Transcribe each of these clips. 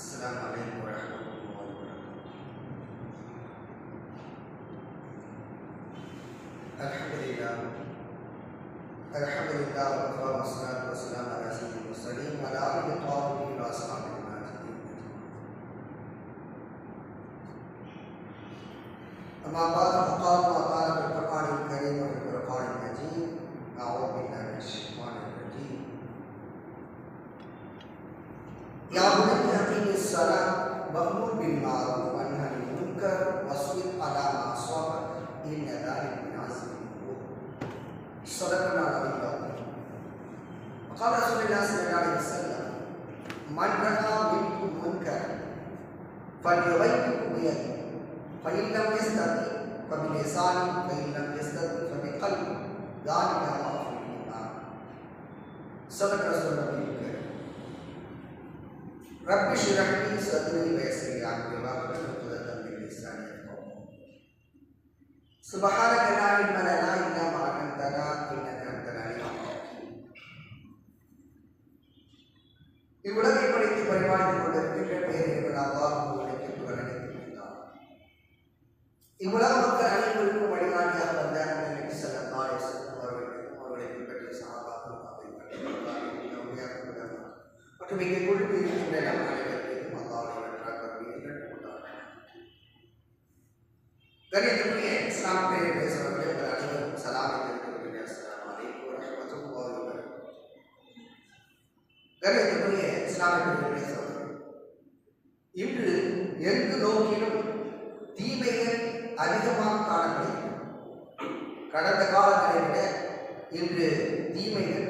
السلام عليكم ورحمة الله وبركاته. الحمد لله. الحمد لله وكفى والصلاة والسلام على سيد المرسلين وعلى آله وصحبه وأصحابه أجمعين أما بعد فليغيره بيده فإن لم يستطع فبلسانه فإن لم يستطع فبقلبه ذلك الله في الإيمان صدق رسول الله الكريم رب اشرح لي صدري ويسر لي أمري واحلل عقدة من لساني يفقهوا سبحانك لا علم لنا إلا ما علمتنا إنك أنت العليم الحكيم இவ்வுலகை படைத்து பரிமாறிக் கொண்டிருக்கின்ற பெயர் என்பது அல்லாஹ் இருக்கிறது இன்று எங்கு நோக்கிலும் தீமைகள் அதிகமாக காணப்படுகிறது கடந்த காலங்களை விட இன்று தீமைகள்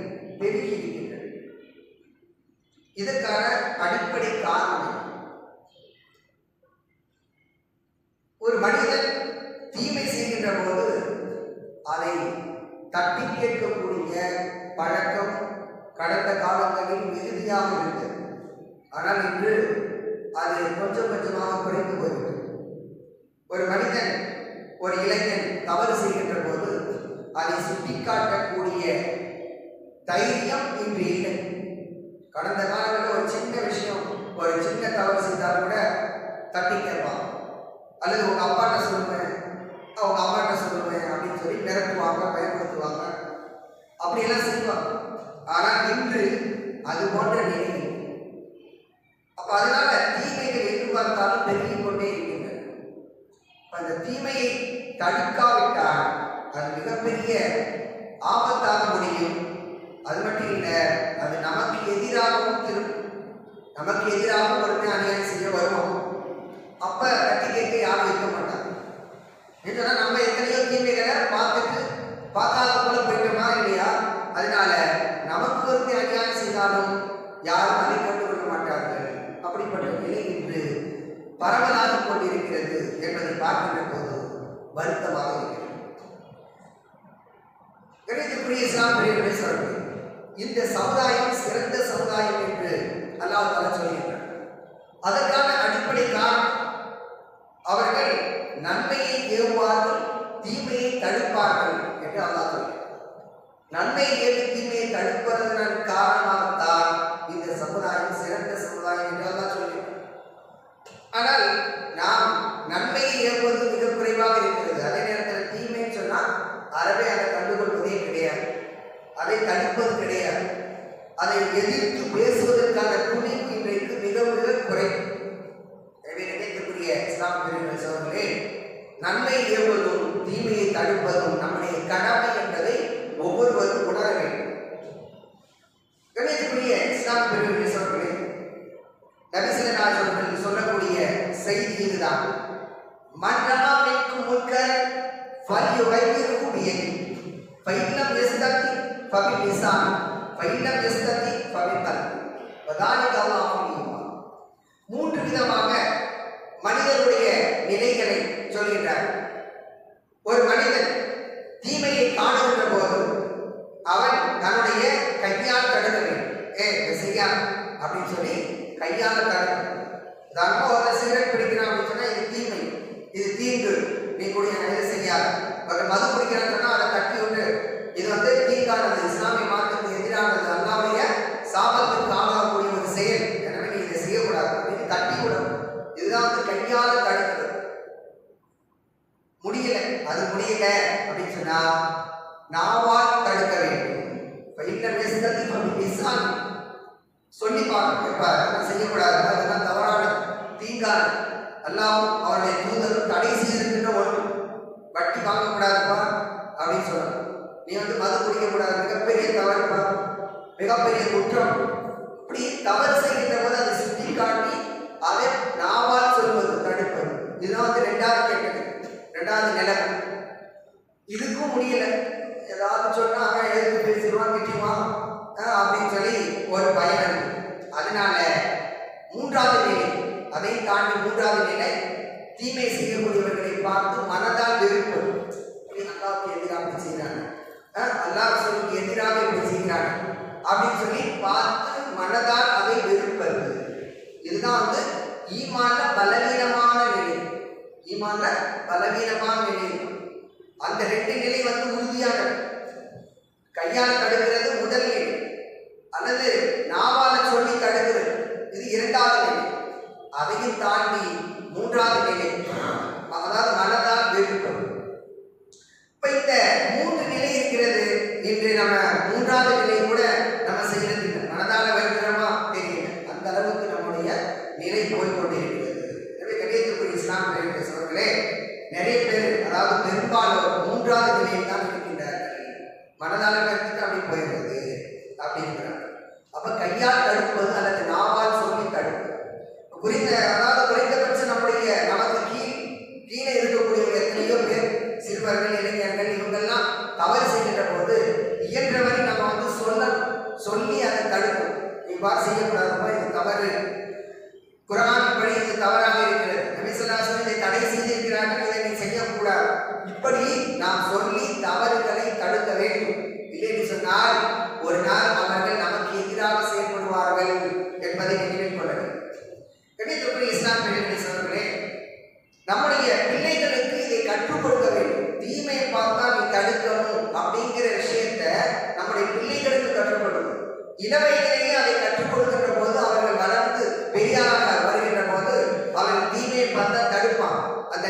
para andar பார்க்கின்ற போது வருத்தமாக இருக்கிறது. இந்த சமுதாயம் சிறந்த சமுதாயம் என்று அல்லாஹ் தலை சொல்கின்றார் அதற்கான அடிப்படை தான் அவர்கள் நன்மையை ஏவுவார்கள் தீமையை தடுப்பார்கள் என்று அல்லாஹ் சொல்கிறார் நன்மையை ஏவி தீமையை தடுப்பதற்கு காரணமாக முடியாத தடுக்கிறது. முடியல அது முடியல அப்படின்னு சொன்னா நாவால் தடுக்க வேண்டும். சொல்லி பார்க்க இப்ப செய்யக்கூடாது. அதெல்லாம் தவறான தீங்கான எல்லாம் அவருடைய தூதரும் தடை செய்திருக்கின்ற ஒன்று. வட்டி வாங்கக்கூடாதுப்பா அப்படின்னு சொல்லணும் நீ வந்து மது குடிக்கக்கூடாது. மிகப்பெரிய தவறுப்பா. மிகப்பெரிய குற்றம். இப்படி தவறு செய்கின்ற போது அதை சுட்டி காட்டி அதை நாவ இதுதான் வந்து ரெண்டாவது கேட்டது. ரெண்டாவது நிலைமை இதுக்கும் முடியல. ஏதாவது சொன்னால் அவன் எதுக்கு பேசிடுவான் திட்டுவான். அப்படின்னு சொல்லி ஒரு பயம் இருக்கு. அதனால மூன்றாவது நிலை. அதையும் தாண்டி மூன்றாவது நிலை. தீமை செய்யக்கூடியவர்களை பார்த்து மனதால் விருப்பம்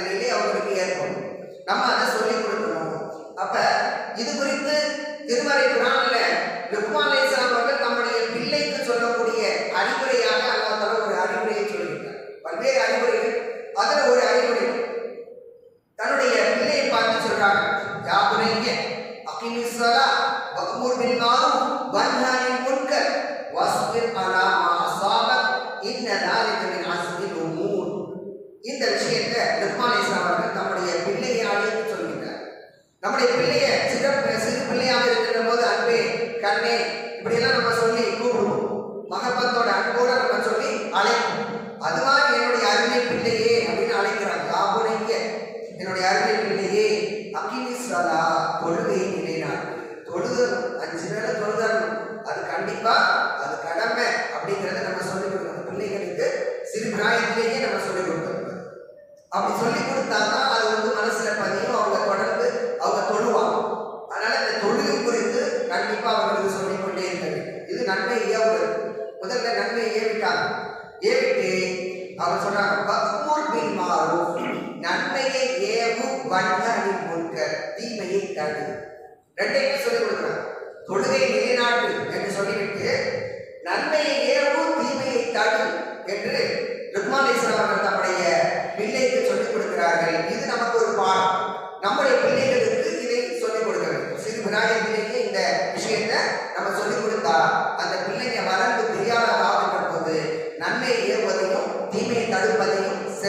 அதை நிலை அவர்களுக்கு ஏற்படும் நம்ம அதை சொல்லி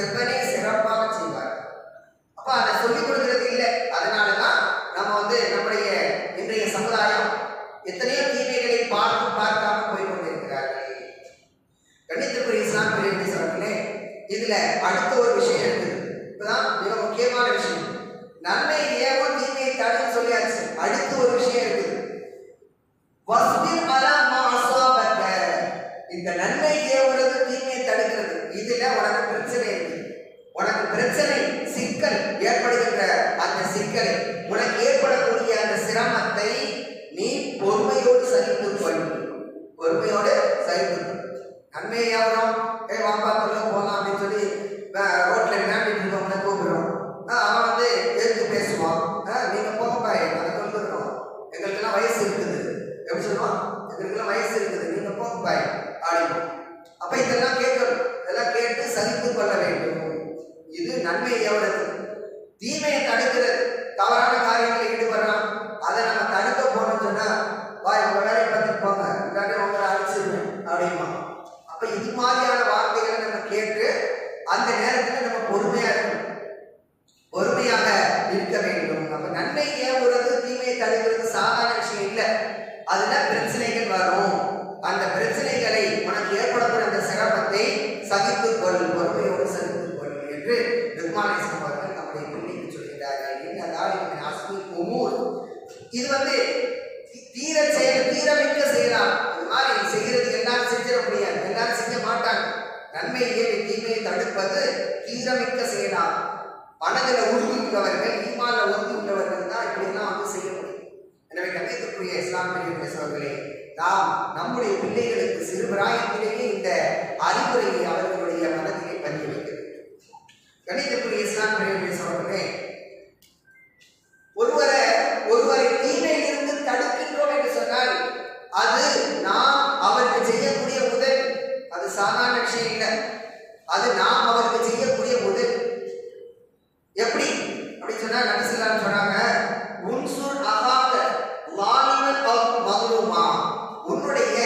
ಸರ್ಪನೇ மாட்டாங்க நன்மையை தீமையை தடுப்பது தீரமிக்க செய்யலாம் மனதில் உறுதி உள்ளவர்கள் ஈமான்ல உறுதி உள்ளவர்கள் தான் இப்படிலாம் வந்து செய்ய முடியும் எனவே கண்ணியத்துக்குரிய இஸ்லாம் பெரிய பேசுபவர்களே நாம் நம்முடைய பிள்ளைகளுக்கு சிறு பிராயத்திலேயே இந்த அறிவுரையை அவர்களுடைய மனதிலே பதிய வைக்கிறது. கணிதக்குரிய இஸ்லாம் பேசுபவர்களே ஒருவரை தீமையிலிருந்து தடுக்கின்றோம் என்று சொன்னால் அது நாம் அவருக்கு செய்யக்கூடிய உதவி அது சாதாரண விஷயம் இல்லை அது நாம் அவருக்கு செய்யக்கூடிய உதவி எப்படி அப்படி சொன்னா நபிசல்லாம் சொன்னாங்க உன்சுர் அகாத லாலிமன் அவ் மதுருமா உன்னுடைய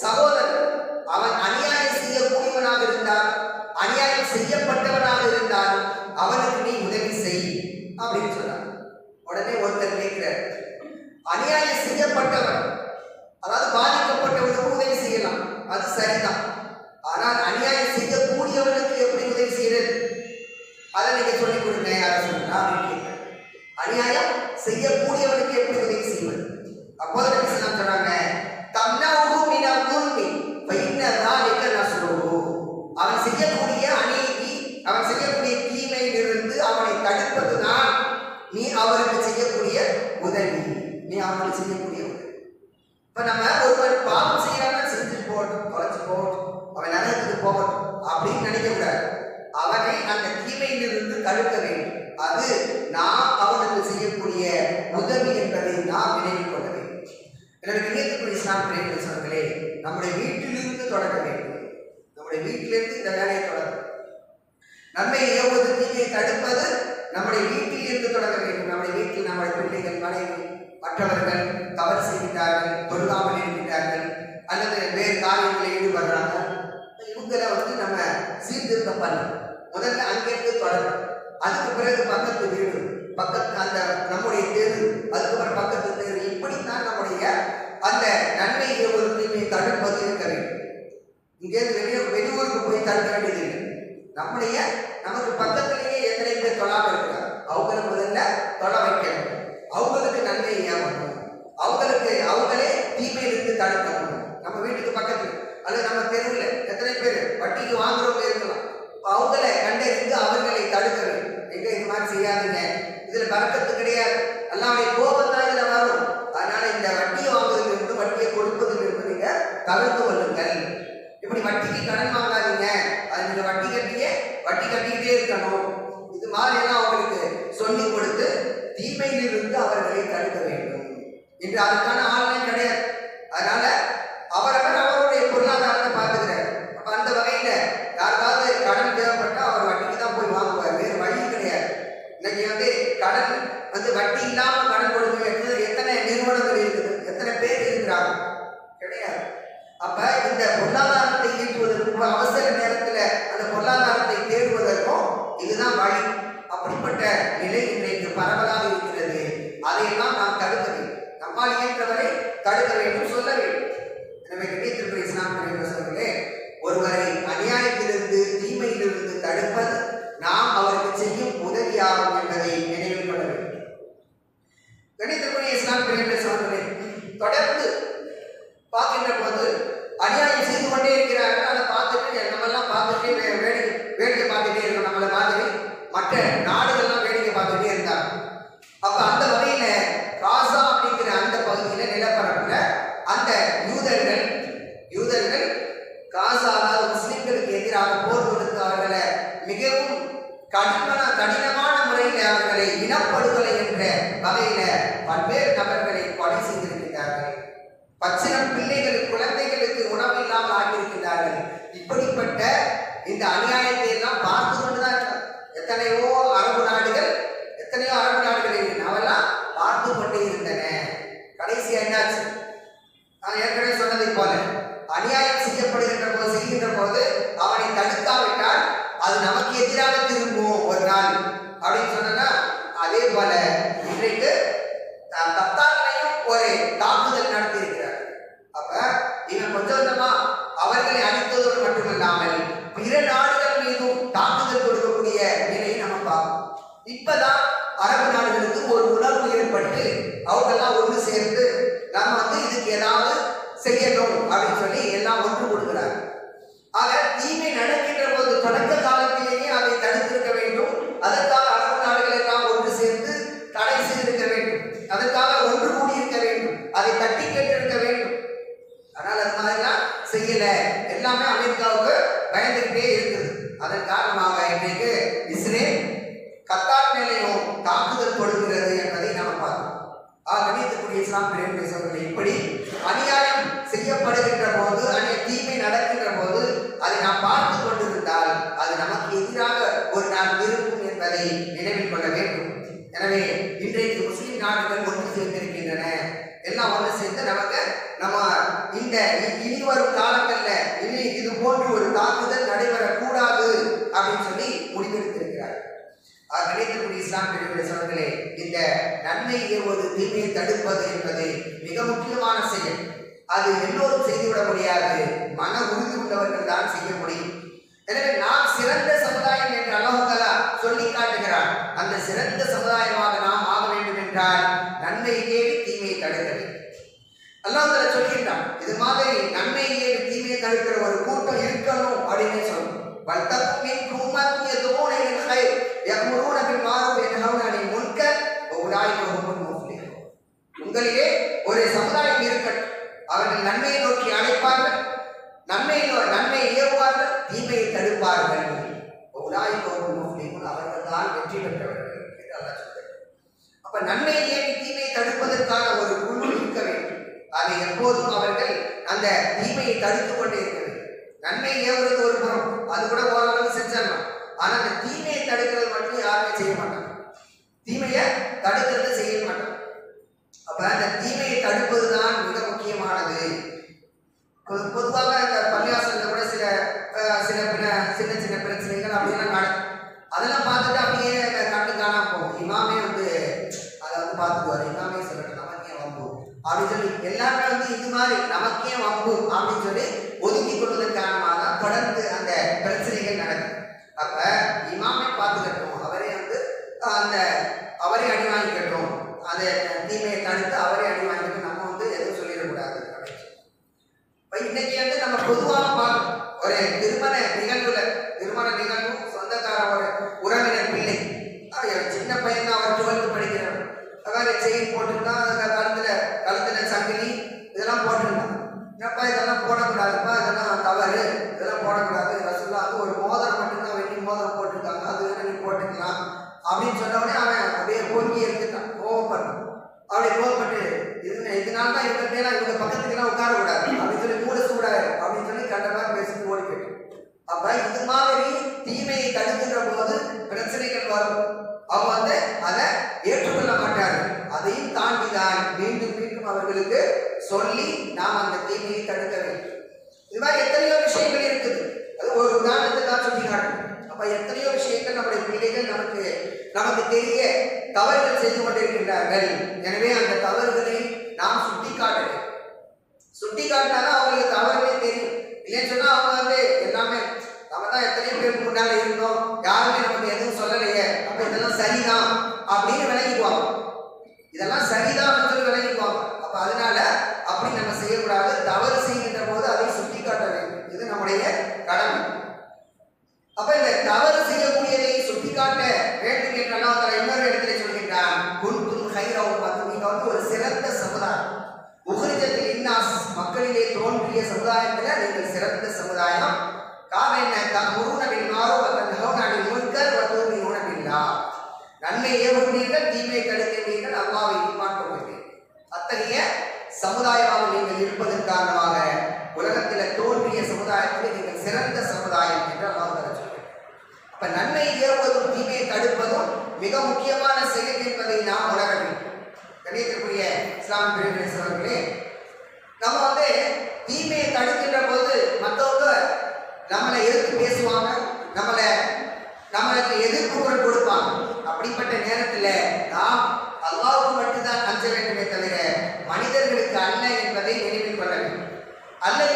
சகோதரன் அவன் அநியாயம் செய்யக்கூடியவனாக இருந்தால் அநியாயம் செய்யப்பட்டவனாக இருந்தால் அவனுக்கு நீ உதவி செய் அப்படின்னு சொன்னாங்க உடனே ஒருத்தர் கேட்கிறார் அநியாயம் செய்யப்பட்டவன் அதாவது பாதிக்கப்பட்டவனுக்கு உதவி செய்யலாம். அது சரிதான். ஆனால் அநியாயம் செய்யக்கூடியவனுக்கு எப்படி உதவி செய்யறது? அதை நீங்க சொல்லிக் கொடுங்க யாரும் சொல்லுங்க அப்படின்னு கேட்கிறேன். அநியாயம் செய்யக்கூடியவனுக்கு எப்படி உதவி செய்வது? அப்போது சொன்னாங்க தன்னா தடுக்க வேண்டும். அது நாம் அவனுக்கு செய்யக்கூடிய உதவி என்பதை நாம் நினைவில் கொள்ள வேண்டும். எனவே நினைத்துக்குரிய இஸ்லாம் பிரேமர்களே நம்முடைய வீட்டிலிருந்து தொடங்க வேண்டும். நம்முடைய வீட்டிலிருந்து இந்த வேலையை தொடங்க. நன்மையை ஏவுவது தீமையை தடுப்பது நம்முடைய வீட்டில் இருந்து தொடங்க வேண்டும். நம்முடைய வீட்டில் நம்முடைய பிள்ளைகள் மனைவி மற்றவர்கள் தவறு செய்கிறார்கள் தொழுகாமல் இருக்கிறார்கள் அல்லது வேறு காரியங்களில் ஈடுபடுறாங்க. இவங்களை வந்து நம்ம சீர்திருத்தம் பண்ணணும். முதல்ல அங்கிருந்து தொடரும் அதுக்கு பிறகு பக்கத்து வீடு பக்கத்து அந்த நம்முடைய தெரு அதுக்கப்புறம் பக்கத்து தெரு. இப்படித்தான் நம்முடைய அந்த நன்மை ஒரு தடுப்பது இருக்கிறேன் இங்கே இங்கேருந்து வெளியே வெளியூருக்கு போய் தடுக்க வேண்டியதில்லை நம்முடைய நமக்கு பக்கத்திலேயே எத்தனை பேர் தொழாம இருக்கிறார் அவங்கள முதல்ல தொழ வைக்கணும். அவங்களுக்கு நன்மை ஏவணும் அவங்களுக்கு அவங்களே தீமையிலிருந்து தடுக்கணும். நம்ம வீட்டுக்கு பக்கத்தில் அல்லது நம்ம தெருவில் எத்தனை பேர் வட்டிக்கு வாங்குறவங்க முக்கியமான செயல் அது எல்லோரும் செய்துவிட முடியாது. மன உறுதி உள்ளவர்கள் தான் செய்ய முடியும். எனவே நாம் சிறந்த சமுதாயம் என்று அல்லாஹாலா சொல்லி காட்டுகிறார் அந்த சிறந்த சமுதாயமாக நாம் ஆக வேண்டும் என்றால் நன்மை ஏறி தீமையை தடுக்க வேண்டும். அல்லாஹ் சொல்கின்றான் இது மாதிரி நன்மை ஏறி தீமையை தடுக்கிற ஒரு கூட்டம் இருக்கணும் அப்படின்னு சொல்லணும் வல்தக்கும் மின்கும் உம்மத்தும் யதுஊன இலல் மாறும் யஅமுரூன உங்களிலே ஒரு சமுதாயம் இருக்கட்டும். அவர்கள் நன்மையை நோக்கி அழைப்பார்கள். நன்மையை நன்மையை ஏவுவார்கள் தீமையை தடுப்பார்கள். அவர்கள் தான் வெற்றி பெற்றவர்கள் என்று சொல்கிறார் அப்ப நன்மையை ஏவி தீமையை தடுப்பதற்கான ஒரு குழு இருக்க வேண்டும். அதை எப்போதும் அவர்கள் அந்த தீமையை தடுத்துக் கொண்டே இருக்க வேண்டும். நன்மை ஏவுறது ஒரு புறம் அது கூட ஓரளவு செஞ்சிடலாம். ஆனா அந்த தீமையை தடுக்கிறது மட்டும் யாருமே செய்ய மாட்டாங்க. தீமையை தடுக்கிறது செய்ய மாட்டாங்க அப்ப அந்த தீமையை தடுப்பது தான் மிக முக்கியமானது பொது- பொதுவாக இந்த பள்ளிவாசல்ல கூட சில அஹ், சில பின்ன- சின்ன சின்ன பிரச்சனைகள் அப்படிலாம் நடக்கும் அதெல்லாம் பார்த்துட்டு அப்படியே கண்டு காணாம போகும் இமாமே வந்து அதை வந்து பார்த்துக்குவாரு இமாமே சொல்லட்டும் நமக்கு ஏன் வம்பு அப்படின்னு சொல்லி எல்லாமே வந்து இது மாதிரி நமக்கு ஏன் வம்பு அப்படின்னு சொல்லி ஒதுக்கி கொள்வதன் காரணமாக தான் தொடர்ந்து அந்த பிரச்சனைகள் நடக்கும் அப்ப இமாமே பார்த்துக்கட்டும் அவரே வந்து அஹ், அந்த அவரே அடி வாங்கிக்கட்டும் அந்த தீமையை தடுத்து அவரே அடி வாங்கிக்கட்டும் நம்ம வந்து எதுவும் சொல்லிடக்கூடாது அப்படின்னு சொல்லி. இப்ப இன்னைக்கு வந்து நம்ம பொதுவாக பார்க்கணும் ஒரு திருமண நிகழ்வுல திருமண நிகழ்வு சொந்தக்கார ஒரு உறவினர் பிள்ளை ஆஹ் இவன் சின்ன பையன் தான் அவர் டுவெல்த் படிக்கிறவன் அதாவது செயின் போட்டிருந்தான் அந்த கழுத்துல கழுத்துல சங்கிலி இதெல்லாம் போட்டிருந்தான் என்னப்பா இதெல்லாம் போடக்கூடாதுப்பா இதெல்லாம் தவறு. இதெல்லாம் போடக்கூடாது. ரசுல்லா வந்து ஒரு மோதிரம் மட்டும்தான் வெட்டி மோதிரம் போட்டிருக்காங்க. அது வேணும் நீ போட்டுக்கலாம். அப்படின்னு சொன்ன உடனே அவன் அப்படியே பொங்கி எடுத்துட்டான். கோவப்படுறான் அப்படி கோவப்பட்டு இது இதனால தான் இவங்க மேல இவங்க பக்கத்துக்குலாம் உட்கார கூடாது அப்படின்னு சொல்லி மூட சூடாரு. அப்படின்னு சொல்லி கண்டமாக பேசி பேசிட்டு ஓடி போயிட்டு அப்ப இது மாதிரி தீமையை தடுக்கின்ற போது பிரச்சனைகள் வரும். அவங்க வந்து அதை ஏற்று மாட்டார்கள் அதையும் தாண்டி தான் மீண்டும் மீண்டும் அவர்களுக்கு சொல்லி நாம் அந்த தீமையை தடுக்க வேண்டும். இது மாதிரி எத்தனையோ விஷயங்கள் இருக்குது. அது ஒரு உதாரணத்தை தான் சொல்லி காட்டும் அப்போ எத்தனையோ விஷயங்கள் நம்முடைய பிள்ளைகள் நமக்கு நமக்கு தெரிய தவறுகள் செய்து கொண்டிருக்கின்றார்கள். எனவே அந்த தவறுகளை நாம் சுட்டி காட்டணும் சுட்டி காட்டினாலும் அவங்களுக்கு தவறுகளே தெரியும் இல்லைன்னு சொன்னா அவங்க வந்து எல்லாமே நம்ம தான் எத்தனையோ பேருக்கு முன்னால இருந்தோம் யாருமே நமக்கு எதுவும் சொல்லலையே அப்ப இதெல்லாம் சரிதான் அப்படின்னு விளங்கிக்குவாங்க இதெல்லாம் சரிதான் அப்படின்னு சொல்லி விளங்கிக்குவாங்க அப்ப அதனால அப்படி நம்ம செய்யக்கூடாது தவறு செய்கின்ற போது அதை சுட்டி காட்ட வேண்டும் இது நம்முடைய கடமை அப்ப இந்த தவறு செய்யக்கூடியதை சுட்டிக்காட்ட வேண்டும் என்று அல்லாஹ் தஆலா இன்னொரு இடத்துல சொல்கின்றான் குன்தும் ஹைரவும் மற்றும் நீங்க வந்து ஒரு சிறந்த சமுதாயம் உஹரிஜத்தில் இன்னாஸ் மக்களிலே தோன்றிய சமுதாயத்துல நீங்கள் சிறந்த சமுதாயம் காரணம் என்ன முருகனின் மாறோ அல்லது ஹவுனானின் முன்கர் வத்தூமி உணவில்லா நன்மை ஏவுகிறீர்கள் தீமையை தடுக்கிறீர்கள் அல்லாவை ஈமான் கொள்கிறீர்கள் அத்தகைய சமுதாயமாக நீங்கள் இருப்பதன் காரணமாக உலகத்தில் தோன்றிய சமுதாயத்தில் நீங்கள் சிறந்த சமுதாயம் என்று அல்லாஹ் தஆலா சொல்கிறார் அப்ப நன்மை ஏவுவதும் தீமையை தடுப்பதும் மிக முக்கியமான செயல் என்பதை நாம் உணர வேண்டும். கணியத்திற்குரிய இஸ்லாம் பிரிவினர்களே நம்ம வந்து தீமையை தடுக்கின்ற போது மற்றவங்க நம்மளை எதிர்த்து பேசுவாங்க நம்மளை நம்மளுக்கு எதிர்ப்புகள் கொடுப்பாங்க. அப்படிப்பட்ட நேரத்தில் நாம் அல்லாவுக்கு மட்டும்தான் அஞ்ச வேண்டுமே தவிர மனிதர்களுக்கு அல்ல என்பதை நினைவில் கொள்ள வேண்டும். அல்லது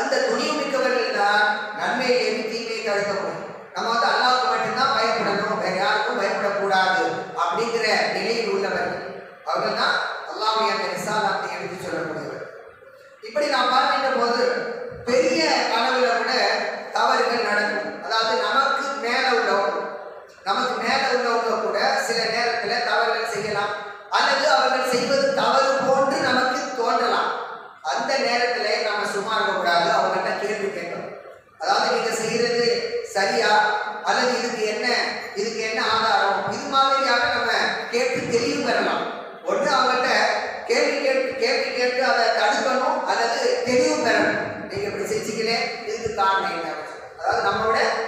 அந்த துணிவு மிக்கவர்கள் தான் நன்மையை எண்ணி தீமையை தடுக்க முடியும் நம்ம வந்து அல்லாவுக்கு மட்டும்தான் பயப்படணும். வேற யாருக்கும் பயப்படக்கூடாது அப்படிங்கிற நிலையில் உள்ளவர்கள். அவர்கள் தான் அல்லாவுடைய அந்த நிசாலாத்தை எடுத்து சொல்லக்கூடியவர் இப்படி நான் பார்க்கின்ற போது பெரிய அளவில்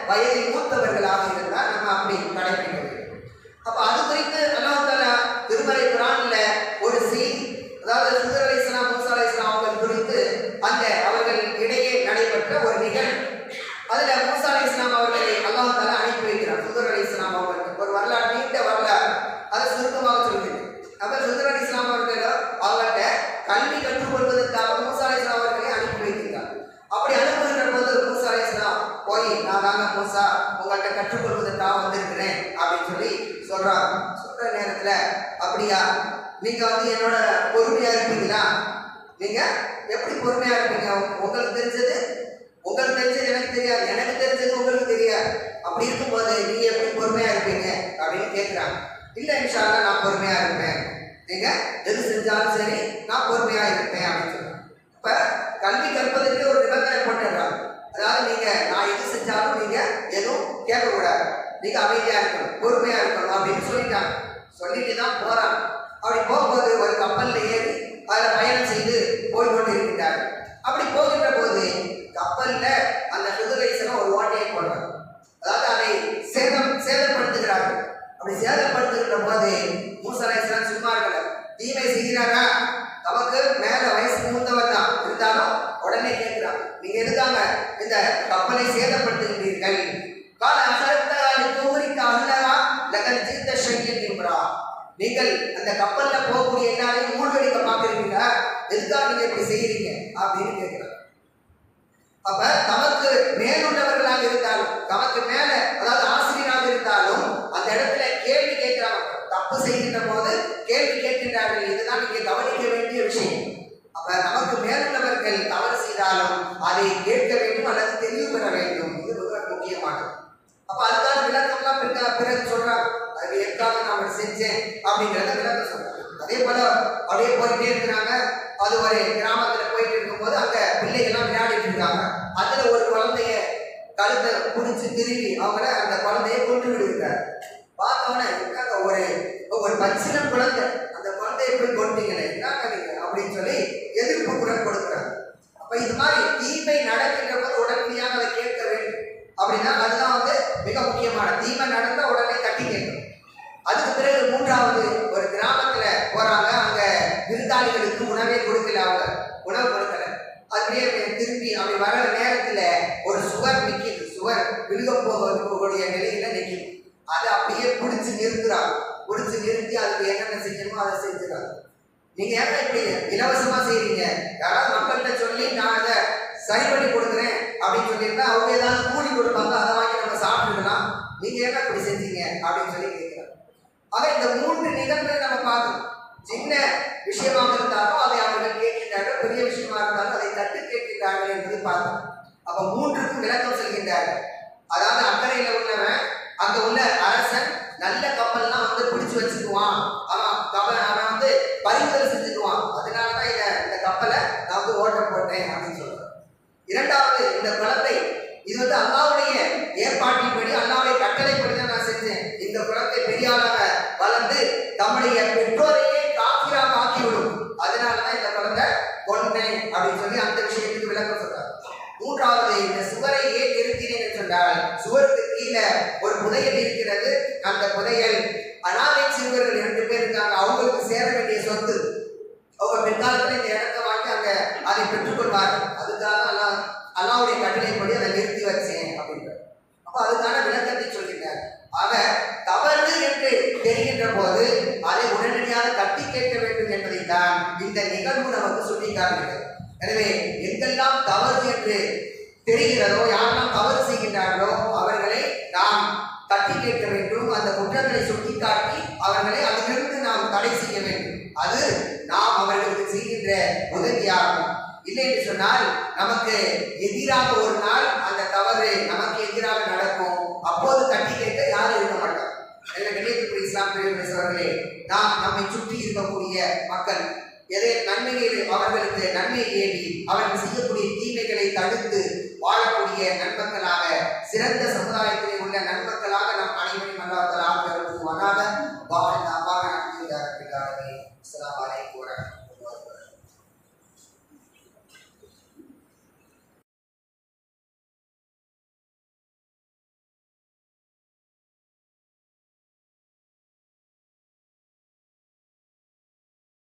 vai ele எது செஞ்சாலும் சரி நான் பொறுமையாக இருப்பேன் அப்படின்னு சொல்லுவேன் இப்போ கல்வி கற்பதற்கு ஒரு நிபந்தனை போட்டுடுறாங்க. அதாவது நீங்கள் நான் எது செஞ்சாலும் நீங்கள் எதுவும் கேட்கக்கூடாது. நீங்கள் அமைதியாக இருக்கணும் பொறுமையாக இருக்கணும் அப்படின்னு சொல்லிட்டாங்க. சொல்லிட்டு தான் போகிறாங்க அப்படி போக மேலுள்ளவர்களாக இருந்தாலும் தமக்கு மேல அதாவது ஆசிரியராக இருந்தாலும் அந்த இடத்துல கேள்வி கேட்கிறாங்க தப்பு செய்கின்ற போது கேள்வி கேட்கின்றார்கள். இதுதான் நீங்க கவனிக்க வேண்டிய விஷயம். அப்ப நமக்கு மேலுள்ளவர்கள் தவறு செய்தாலும் அதை கேட்க வேண்டும் அல்லது தெளிவு பெற வேண்டும். அவங்கள அந்த குழந்தைய கொண்டு விடுகிறார். பார்த்தோன்னே ஒரு ஒரு பச்சிலம் குழந்தை நிறுத்துறாங்க. ஒடிச்சு நிறுத்தி அதுக்கு என்னென்ன செய்யணுமோ அதை செஞ்சுறாங்க. நீங்க ஏன் இப்படி இலவசமா செய்யறீங்க யாராவது மக்கள்கிட்ட சொல்லி நான் அதை சரி பண்ணி கொடுக்குறேன் அப்படின்னு சொல்லியிருந்தா அவங்க ஏதாவது கூலி கொடுப்பாங்க அதை வாங்கி நம்ம சாப்பிட்டுக்கலாம். நீங்க ஏன் இப்படி செஞ்சீங்க அப்படின்னு சொல்லி கேட்கிறாங்க ஆக இந்த மூன்று நிகழ்வுகளை நம்ம பார்க்கணும். சின்ன விஷயமாக இருந்தாலும் அதை அவர்கள் கேட்கின்றார்கள் பெரிய விஷயமா இருந்தாலும் அதை தட்டு கேட்கின்றார்கள் என்பதை பார்த்தோம் அப்ப மூன்றுக்கும் விளக்கம் செல்கின்றார்கள். அதாவது அக்கறையில் உள்ளவன் அங்க உள்ள அரசன் நல்ல கப்பல்லாம் வந்து பிடிச்சு வச்சுக்குவான். அவன் அவன் அவன் வந்து பறிமுதல் செஞ்சுக்குவான். அதனால தான் இந்த கப்பலை நான் வந்து ஓட்ட தடை செய்ய வேண்டும். அது நாம் அவர்களுக்கு செய்கின்ற உதவியாகும். இல்லை என்று சொன்னால் நமக்கு எதிராக ஒரு நாள் அந்த தவறு நமக்கு எதிராக நடக்கும். அப்போது தட்டி கேட்க யாரும் இருக்க மாட்டார். கண்ணியத்துக்குரிய இஸ்லாம் பிரிவினர்களே நாம் நம்மை சுற்றி இருக்கக்கூடிய மக்கள் எதை நன்மையை அவர்களுக்கு நன்மையை ஏறி அவர்கள் செய்யக்கூடிய தீமைகளை தடுத்து வாழக்கூடிய நண்பர்களாக சிறந்த சமுதாயத்திலே உள்ள நண்பர்களாக நாம் அனைவரையும் அல்லாத வாழ்ந்த रखिएगा अस्सलाम वालेकुम